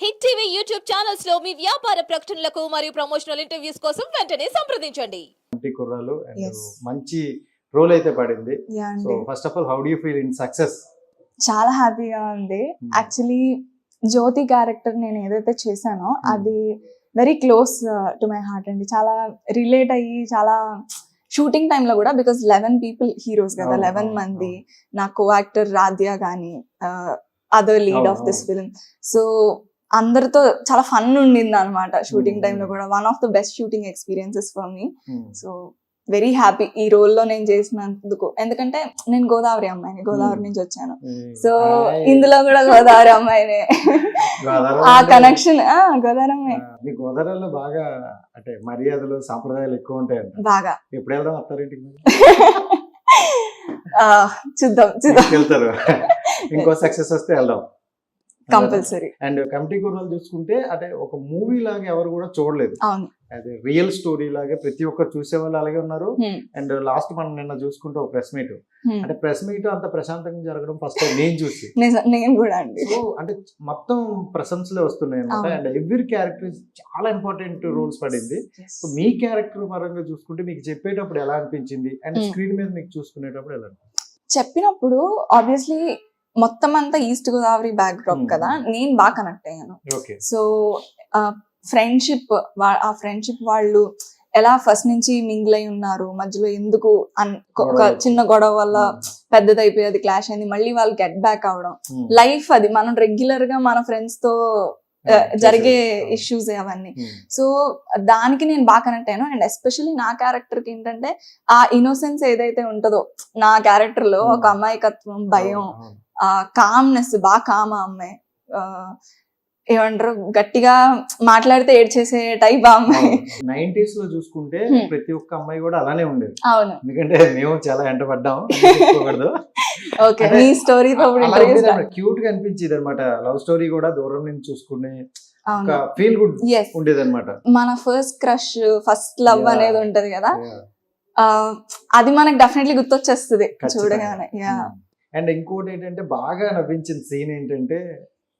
Hit TV YouTube ఛానల్స్లో మీ వ్యాపార ప్రకటనలకు మరియు ప్రమోషనల్ ఇంటర్వ్యూస్ కోసం వెంటనే సంప్రదించండి. ఇంటి కుర్రాలు Yes. మంచి రోల్ అయితే పడింది. యా సో అండి first of all how do you feel in success చాలా హ్యాపీగా ఉంది. Hmm. యాక్చువల్లీ జ్యోతి క్యారెక్టర్ నేను ఏదైతే చేశానో Hmm. అది very close to my heart అండి. చాలా రిలేట్ అయ్యి చాలా షూటింగ్ టైంలో కూడా బికాస్ లెవెన్ పీపుల్ హీరోస్ కదా అవును, లెవెన్ అవును, మంది. నా కో యాక్టర్ రాధ్య కానీ అదర్ లీడ్ అవును, ఆఫ్ దిస్ అవును. ఫిల్మ్ సో అందరితో చాలా ఫన్ ఉండింది అనమాట షూటింగ్ Hmm. టైంలో కూడా. One of the best shooting experiences for me Hmm. So very happy ఈ రోల్లో నేను చేసినందుకు. ఎందుకంటే నేను గోదావరి అమ్మాయిని గోదావరి Hmm. నుంచి వచ్చాను. సో ఇందులో కూడా గోదావరి అమ్మాయినే. ఆ కనెక్షన్ గోదావరి అమ్మాయి. గోదావరిలో బాగా అంటే మర్యాదలు సాంప్రదాయాలు ఎక్కువ ఉంటాయంట బాగా. ఎప్పుడు వెళ్దాం అత్తారింటికి చూద్దాం చూద్దాం. వెళ్తారు. ఇంకో సక్సెస్ వస్తే వెళ్దాం. కంపల్సరీ అండ్ కమిటీ కుర్రాలు చూసుకుంటే అంటే ఒక మూవీ లాగా ఎవరు కూడా చూడలేదు అవును అది రియల్ స్టోరీ లాగే ప్రతి ఒక్కరు చూసే వాళ్ళు అలాగే ఉన్నారు Hmm. అండ్ లాస్ట్ మనం నిన్న చూసుకుంటే ఒక ప్రెస్ మీట్ Hmm. అంటే ప్రెస్ మీట్ అంత ప్రశాంతంగా జరగడం ఫస్ట్ నేను చూసి నేను కూడా అండి సో అంటే మొత్తం ప్రశంసలే వస్తున్నాయి అనమాట. అండ్ ఎవ్రీ క్యారెక్టర్ చాలా ఇంపార్టెంట్ రోల్స్ పడింది. సో మీ క్యారెక్టర్ పరంగా చూసుకుంటే మీకు చెప్పేటప్పుడు ఎలా అనిపించింది అండ్ Hmm. స్క్రీన్ మీద మీకు చూసుకునేటప్పుడు ఎలా? చెప్పినప్పుడు ఆబ్వియస్లీ మొత్తం అంతా east Godavari backdrop Hmm. కదా నేను బాగా కనెక్ట్ అయ్యాను సో ఫ్రెండ్షిప్ ఆ ఫ్రెండ్షిప్ వాళ్ళు ఎలా ఫస్ట్ నుంచి మింగిల్ అయి ఉన్నారు మధ్యలో ఎందుకు ఒక. చిన్న గొడవ వల్ల Hmm. పెద్దదైపోయి అది క్లాష్ అయింది మళ్ళీ వాళ్ళు గెట్ బ్యాక్ అవడం Hmm. లైఫ్ అది మనం రెగ్యులర్గా మన ఫ్రెండ్స్తో Hmm. జరిగే. ఇష్యూస్ అవన్నీ Hmm. సో దానికి నేను బాగా కనెక్ట్ అయ్యాను అండ్ ఎస్పెషల్లీ నా క్యారెక్టర్కి ఏంటంటే ఆ ఇన్నోసెన్స్ ఏదైతే ఉంటుందో నా క్యారెక్టర్లో Hmm. ఒక అమాయకత్వం భయం కామ్నెస్ బాగా కామ అమ్మాయి. ఏమంటారు? గట్టిగా మాట్లాడితే ఏడ్చేసే టైప్ ఆ అమ్మాయి. నైన్టీస్లో చూసుకుంటే Hmm. ప్రతి ఒక్క అమ్మాయి కూడా అలానే ఉండేది. అవును. ఎందుకంటే మేము చాలా ఎంటపడ్డాం చెప్పుకోకూడదు ఓకే. మీ స్టోరీతో క్యూట్గా అనిపించేది అనమాట లవ్ స్టోరీ కూడా దూరం నుంచి చూసుకునే ఫీల్ గుడ్ ఉండేది అనమాట మన ఫస్ట్ క్రష్ ఫస్ట్ లవ్. అనేది ఉంటది కదా? అది మనకు డెఫినెట్లీ గుర్తొచ్చేస్తుంది చూడగానే. యా అండ్ ఇంకోటి ఏంటంటే బాగా నవ్వించిన సీన్ ఏంటంటే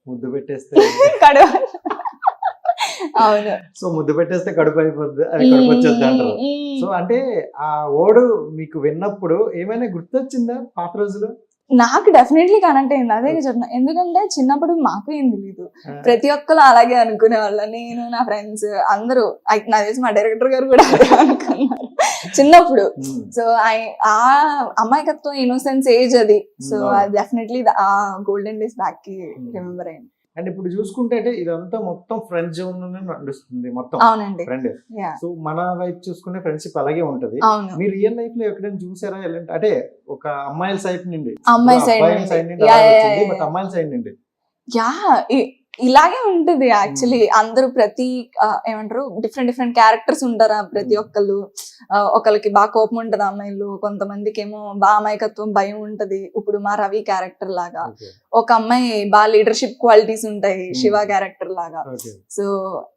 ముద్దు పెట్టేస్తే అవును. సో ముద్దు పెట్టేస్తే కడుపు అయిపోద్ది కడుపు వచ్చేది అంటారు. సో అంటే ఆ ఓడు మీకు విన్నప్పుడు ఏమైనా గుర్తొచ్చిందా పాత రోజులు నాకు డెఫినెట్లీ కనెక్ట్ అయింది. అదే చెప్తున్నా ఎందుకంటే చిన్నప్పుడు మాకు ఏం తెలియదు ప్రతి ఒక్కరు అలాగే అనుకునే వాళ్ళ. నేను నా ఫ్రెండ్స్ అందరూ. నాకు తెలిసి మా డైరెక్టర్ గారు కూడా అనుకున్నారు. చిన్నప్పుడు. Hmm. సో ఆ అమాయకత్వం ఇన్నోసెన్స్ ఏజ్ అది. So Hmm. అది డెఫినెట్లీ ఆ గోల్డెన్ డేస్ బ్యాక్కి రిమెంబర్ అయింది. అండ్ ఇప్పుడు చూసుకుంటే ఇదంతా మొత్తం ఫ్రెండ్ జోన్ నడుస్తుంది మొత్తం. అవునండి. ఫ్రెండ్ సో మన వైపు చూసుకునే ఫ్రెండ్షిప్ అలాగే ఉంటది. మీ రియల్ లైఫ్లో ఎక్కడైనా చూసారా? ఎలాంటి అంటే ఒక అమ్మాయిల సైడ్ నుండి. అమ్మాయి ఇప్పుడు సైడ్ నుండి. బట్. అమ్మాయిల సైడ్ నుండి. యా ఇలాగే ఉంటుంది యాక్చువల్లీ అందరూ ప్రతి ఏమంటారు డిఫరెంట్ డిఫరెంట్ క్యారెక్టర్స్ ఉంటారు ప్రతి Hmm. ఒక్కళ్ళు. ఒకరికి బాగా కోపం ఉంటది అమ్మాయిలు కొంతమందికి ఏమో బాగా అమాయకత్వం భయం ఉంటది. ఇప్పుడు మా రవి క్యారెక్టర్ లాగా. ఒక అమ్మాయి బాగా లీడర్షిప్ క్వాలిటీస్ ఉంటాయి Hmm. శివ క్యారెక్టర్ లాగా. సో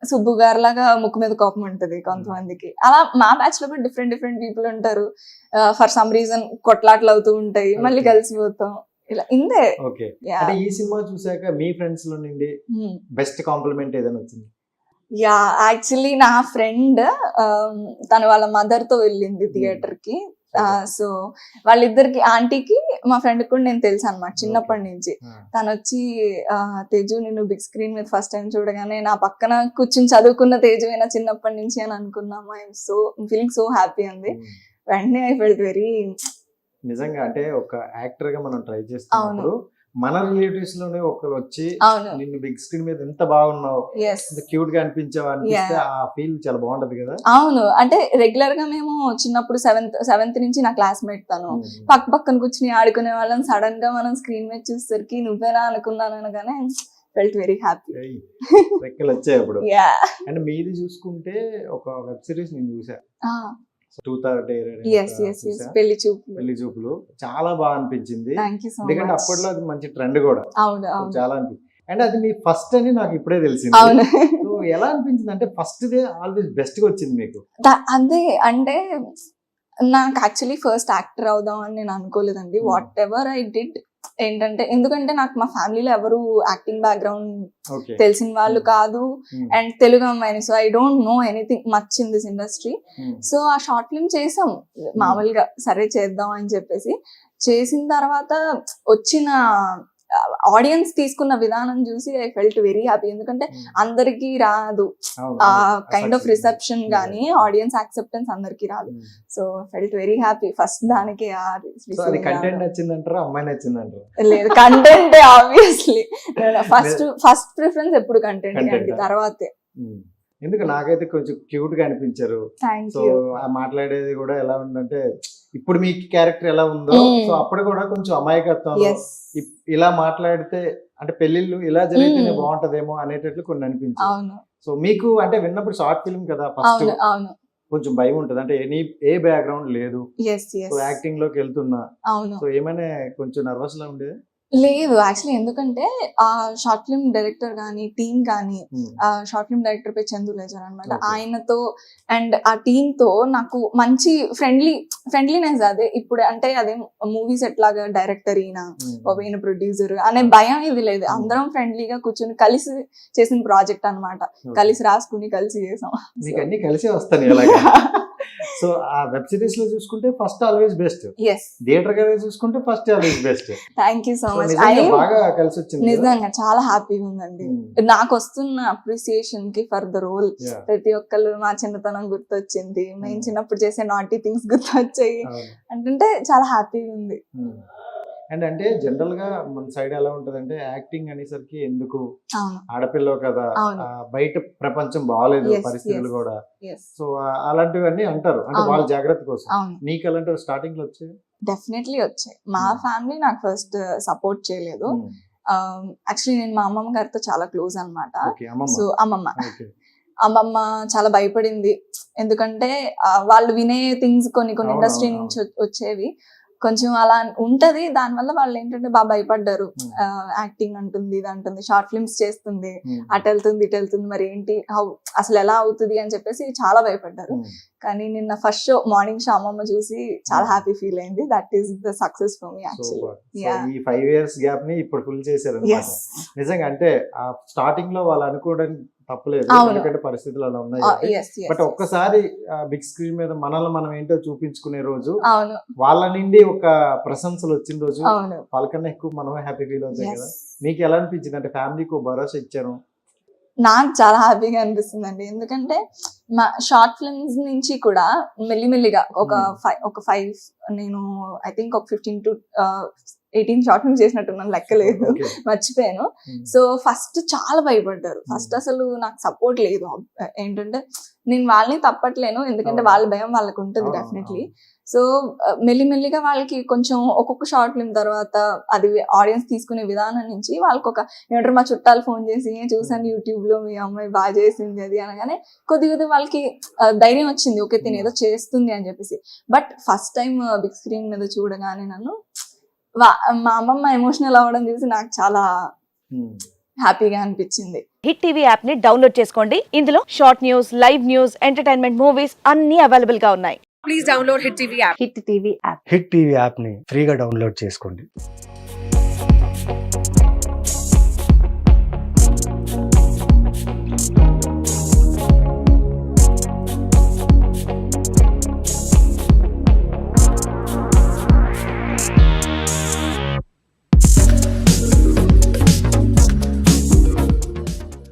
సుబ్బు గారు లాగా ముక్కు మీద కోపం ఉంటది కొంతమందికి. అలా మా బ్యాచ్లో కూడా డిఫరెంట్ డిఫరెంట్ పీపుల్ ఉంటారు. ఫర్ సమ్ రీజన్ కొట్లాట్లు అవుతూ ఉంటాయి. మళ్ళీ. కలిసిపోతాం. ఇలా ఇందే. ఓకే. అంటే ఈ సినిమా చూసాక మీ ఫ్రెండ్స్లో నుండి బెస్ట్ కాంప్లిమెంట్ ఏదైనా వచ్చింది? యా యాక్చువల్లీ నా ఫ్రెండ్ తను వాళ్ళ మదర్తో వెళ్ళింది థియేటర్కి సో వాళ్ళిద్దరికి ఆంటీకి మా ఫ్రెండ్ కూడా నేను తెలుసు అనమాట చిన్నప్పటి నుంచి. తను వచ్చి తేజు నేను బిగ్ స్క్రీన్ మీద ఫస్ట్ టైం చూడగానే నా పక్కన కూర్చుని చదువుకున్న తేజు అయినా చిన్నప్పటి నుంచి అని అనుకున్నాము? I'm so feeling so happy అంది. వెంటనే ఐ ఫెల్ట్ వెరీ నిజంగా అంటే ఒక యాక్టర్గా మనం ట్రై చేస్తున్నప్పుడు మన రిలేటివ్స్లోనే ఒకరు వచ్చి నిన్ను బిగ్ స్క్రీన్ మీద ఎంత బాగున్నావు క్యూట్గా అనిపించావు అనిపిస్తే ఆ ఫీల్ చాలా బాగుంటది కదా? అవును. అంటే రెగ్యులర్గా మేము చిన్నప్పుడు సెవెంత్ సెవెంత్ నుంచి నా క్లాస్మేట్ తను. పక్క పక్కన కూర్చుని ఆడుకునే వాళ్ళని సడన్గా మనం స్క్రీన్ మీద చూసేసరికి నువ్వేనా అనుకున్నాను అనగానే ఫెల్ట్ వెరీ హ్యాపీ. రెక్కలు వచ్చాయి అప్పుడు. అండ్ మీది చూసుకుంటే ఒక వెబ్ సిరీస్ నేను చూసా టూ ఎస్ పెళ్ళి చూపు పెళ్ళి చూపులు. చాలా బాగా అనిపించింది. ఎందుకంటే అప్పట్లో అది మంచి ట్రెండ్ కూడా. చాలా అనిపించింది అండ్ అది మీ ఫస్ట్ అని నాకు ఇప్పుడే తెలిసింది. ఎలా అనిపించింది? అంటే ఫస్ట్ దే ఆల్వేస్ బెస్ట్గా వచ్చింది మీకు. అదే అంటే నాకు యాక్చువల్లీ ఫస్ట్ యాక్టర్ అవుదాం అని నేను అనుకోలేదండి. వాట్ ఎవర్ ఐ డిడ్ ఏంటంటే ఎందుకంటే నాకు మా ఫ్యామిలీలో ఎవరు యాక్టింగ్ బ్యాక్గ్రౌండ్ తెలిసిన వాళ్ళు కాదు. అండ్ తెలుగు అమ్మాయిని so I don't know anything much in this industry. So ఆ షార్ట్ ఫిల్మ్ చేసాం మామూలుగా సరే చేద్దాం అని చెప్పేసి. చేసిన తర్వాత వచ్చిన ఆడియన్స్ తీసుకున్న విధానం చూసి ఐ ఫెల్ట్ వెరీ హ్యాపీ. ఎందుకంటే అందరికీ రాదు. ఆ కైండ్ ఆఫ్ రిసెప్షన్ గానీ ఆడియన్స్ యాక్సెప్టెన్స్ అందరికీ రాదు. So felt very happy. First దానికి లేదు content obviously first first preference ఎప్పుడు కంటెంట్ అండి? తర్వాతే. ఉమ్. ఎందుకు? నాకైతే కొంచెం క్యూట్గా అనిపించారు. సో మాట్లాడేది కూడా ఎలా ఉందంటే ఇప్పుడు మీ క్యారెక్టర్ ఎలా ఉందో. సో అప్పుడు కూడా కొంచెం అమాయకత్వం ఇలా మాట్లాడితే అంటే పెళ్ళిళ్ళు ఇలా జరిగితేనే Mm. బాగుంటదేమో అనేటట్లు కొన్ని అనిపించింది అవును. సో మీకు అంటే విన్నప్పుడు షార్ట్ ఫిల్మ్ కదా ఫస్ట్. కొంచెం భయం ఉంటది. అంటే ఎనీ ఏ బ్యాక్గ్రౌండ్ లేదు. సో యాక్టింగ్లోకి వెళ్తున్నా. అవును. సో ఏమైనా కొంచెం నర్వస్ లా ఉండేది? లేదు యాక్చువల్లీ ఎందుకంటే ఆ షార్ట్ ఫిల్మ్ డైరెక్టర్ కానీ టీమ్ కానీ షార్ట్ ఫిల్మ్ డైరెక్టర్ పే చందు లేజర్ అనమాట. ఆయనతో అండ్ ఆ టీమ్తో నాకు మంచి ఫ్రెండ్లీ ఫ్రెండ్లీనెస్ అదే ఇప్పుడు అంటే అదే మూవీస్ ఎట్లాగా డైరెక్టర్ ఈయన ఉమ్. ఈయన ప్రొడ్యూసర్ అనే భయం ఇది లేదు Hmm. అందరం ఫ్రెండ్లీగా కూర్చొని కలిసి చేసిన ప్రాజెక్ట్ అన్నమాట Okay. కలిసి రాసుకుని కలిసి చేసాం అన్ని కలిసే అలాగే సో ఆ వెబ్ సిరీస్లో చూసుకుంటే ఫస్ట్ ఆల్వేస్ బెస్ట్ థియేటర్గా చూసుకుంటే first always best thank you so much బాగా కలిసి వచ్చింది? నిజంగా చాలా హ్యాపీగా ఉందండి ఉమ్. నాకు వస్తున్న అప్రిసియేషన్కి ఫర్ ద రోల్. ప్రతి ఒక్కళ్ళు మా చిన్నతనం గుర్తొచ్చింది మేము Hmm. చిన్నప్పుడు చేసే నాటీ థింగ్స్ గుర్తొచ్చాయి. అంటే చాలా హ్యాపీగా ఉంది అండ్ అంటే జనరల్గా మన సైడ్ ఎలా ఉంటదంటే యాక్టింగ్ అనేసరికి ఎందుకు ఆడపిల్ల కదా బయట ప్రపంచం బాగాలేదు పరిస్థితులు. కూడా. సో అలాంటివన్నీ అంటారు. అంటే. వాళ్ళ జాగ్రత్త కోసం. నీకు అలాంటి స్టార్టింగ్లో వచ్చాయి? డెఫినెట్లీ వచ్చాయి. మా Hmm. ఫ్యామిలీ నాకు ఫస్ట్ సపోర్ట్ చేయలేదు. యాక్చువల్లీ నేను మా అమ్మమ్మ గారితో చాలా క్లోజ్ అమ్మమ్మ. సో అమ్మమ్మ. అమ్మమ్మ చాలా భయపడింది. ఎందుకంటే వాళ్ళు వినే థింగ్స్ కొన్ని కొన్ని ఇండస్ట్రీ నుంచి వచ్చేవి. కొంచెం అలా ఉంటది దానివల్ల వాళ్ళు ఏంటంటే బాగా భయపడ్డారు. యాక్టింగ్ అంటుంది ఇది అంటుంది షార్ట్ ఫిల్మ్స్ చేస్తుంది. అటు వెళ్తుంది ఇటు వెళ్తుంది మరి ఏంటి హౌ అసలు ఎలా అవుతుంది అని చెప్పేసి చాలా భయపడ్డారు. కానీ నిన్న ఫస్ట్ షో మార్నింగ్ షో అమ్మమ్మ చూసి చాలా. హ్యాపీ ఫీల్ అయింది that is the success for me actually. ఈ ఫైవ్ ఇయర్స్ గ్యాప్ని ఇప్పుడు ఫుల్ చేశారు నిజంగా అంటే స్టార్టింగ్లో వాళ్ళు అనుకోవడం తప్పలేదు. ఎందుకంటే పరిస్థితులు అలా ఉన్నాయి బట్ ఒక్కసారి బిగ్ స్క్రీన్ మీద మనల్ని మనం ఏంటో చూపించుకునే రోజు వాళ్ళ నుండి ఒక ప్రశంసలు వచ్చిన రోజు వాళ్ళకన్నా ఎక్కువ మనమే హ్యాపీ ఫీల్ అవుతాం. కదా. మీకు ఎలా అనిపించింది? అంటే ఫ్యామిలీకి భరోసా ఇచ్చాను నాకు చాలా హ్యాపీగా అనిపిస్తుంది అండి ఎందుకంటే మా షార్ట్ ఫిల్మ్స్ నుంచి కూడా మెల్లిమెల్లిగా ఒక Hmm. ఫైవ్ ఒక ఫైవ్ నేను ఐ థింక్ ఒక fifteen to eighteen short films చేసినట్టున్నాను లెక్కలేదు. మర్చిపోయాను ఉమ్. సో ఫస్ట్ చాలా భయపడ్డారు ఫస్ట్ Hmm. అసలు నాకు సపోర్ట్ లేదు ఏంటంటే నేను వాళ్ళని తప్పట్లేను ఎందుకంటే. వాళ్ళ భయం వాళ్ళకి ఉంటుంది డెఫినెట్లీ. సో మెల్లిమెల్లిగా వాళ్ళకి కొంచెం ఒక్కొక్క షార్ట్ ఫిల్మ్ తర్వాత అది ఆడియన్స్ తీసుకునే విధానం నుంచి వాళ్ళకి ఒక ఏమంటారు మా చుట్టాలు ఫోన్ చేసి "ఏ, చూసాను యూట్యూబ్లో మీ అమ్మాయి బాగా చేసింది అది అనగానే కొద్ది కొద్ది వాళ్ళకి ధైర్యం వచ్చింది ఓకే తిని ఏదో చేస్తుంది అని చెప్పేసి but first time big screen మీద చూడగానే నన్ను మా అమ్మమ్మ ఎమోషనల్ అవ్వడం చూసి నాకు చాలా ఉమ్. హ్యాపీగా అనిపించింది. హిట్ టీవీ యాప్ని డౌన్లోడ్ చేసుకోండి. ఇందులో short news live news entertainment movies అన్ని అవైలబుల్గా ఉన్నాయి. Please download Hit TV app. Hit TV app hit TV యాప్ని ఫ్రీగా డౌన్లోడ్ చేసుకోండి.